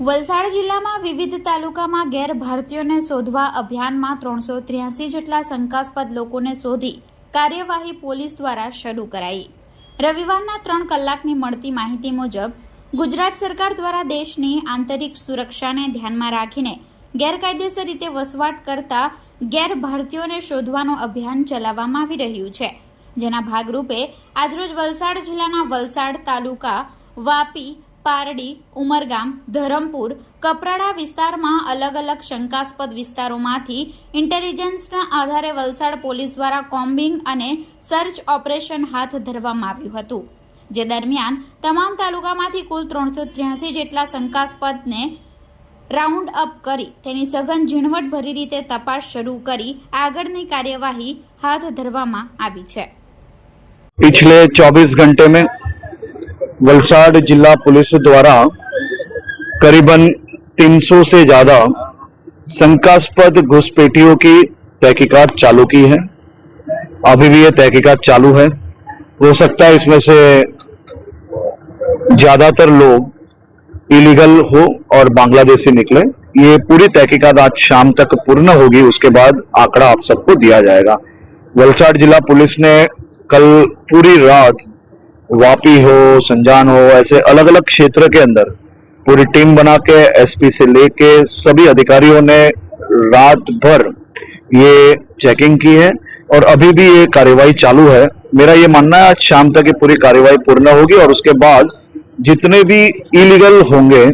વલસાડ જિલ્લામાં વિવિધ તાલુકામાં ગેરભારતીયોને શોધવા અભિયાનમાં ત્રણસો ત્ર્યાસી જેટલા શંકાસ્પદ લોકોને શોધી કાર્યવાહી પોલીસ દ્વારા શરૂ કરાઈ. રવિવારના ત્રણ કલાકની મળતી માહિતી મુજબ, ગુજરાત સરકાર દ્વારા દેશની આંતરિક સુરક્ષાને ધ્યાનમાં રાખીને ગેરકાયદેસર રીતે વસવાટ કરતા ગેરભારતીયોને શોધવાનું અભિયાન ચલાવવામાં આવી રહ્યું છે. જેના ભાગરૂપે આજરોજ વલસાડ જિલ્લાના વલસાડ તાલુકા વાપી પારડી, ઉમરગામ, ધરમપુર, કપરાડા વિસ્તારમાં અલગ અલગ શંકાસ્પદ વિસ્તારોમાંથી ઇન્ટેલિજન્સના આધારે વલસાડ પોલીસ દ્વારા કોમ્બિંગ અને સર્ચ ઓપરેશન હાથ ધરવામાં આવ્યું હતું, જે દરમિયાન તમામ તાલુકામાંથી કુલ ત્રણસો ત્ર્યાસી જેટલા શંકાસ્પદને રાઉન્ડ અપ કરી તેની સઘન ઝીણવટભરી રીતે તપાસ શરૂ કરી આગળની કાર્યવાહી હાથ ધરવામાં આવી છે. પિછલે ચોવીસ ઘંટે મેં वलसाड जिला पुलिस द्वारा करीबन 300 से ज़्यादा शंकास्पद घुसपैठियों की तहकीकात चालू की है। अभी भी ये तहकीकात चालू है। हो सकता है इसमें से ज़्यादातर लोग इलीगल हो और बांग्लादेशी निकले। ये पूरी तहकीकात आज शाम तक पूर्ण होगी, उसके बाद आंकड़ा आप सबको दिया जाएगा। वलसाड जिला पुलिस ने कल पूरी रात वापी हो, संजान हो, ऐसे अलग अलग क्षेत्र के अंदर पूरी टीम बना के एसपी से लेके सभी अधिकारियों ने रात भर ये चेकिंग की है और अभी भी ये कार्यवाही चालू है। मेरा ये मानना है, आज शाम तक ये पूरी कार्यवाही पूर्ण होगी और उसके बाद जितने भी इलीगल होंगे,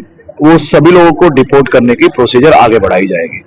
वो सभी लोगों को डिपोर्ट करने की प्रोसीजर आगे बढ़ाई जाएगी।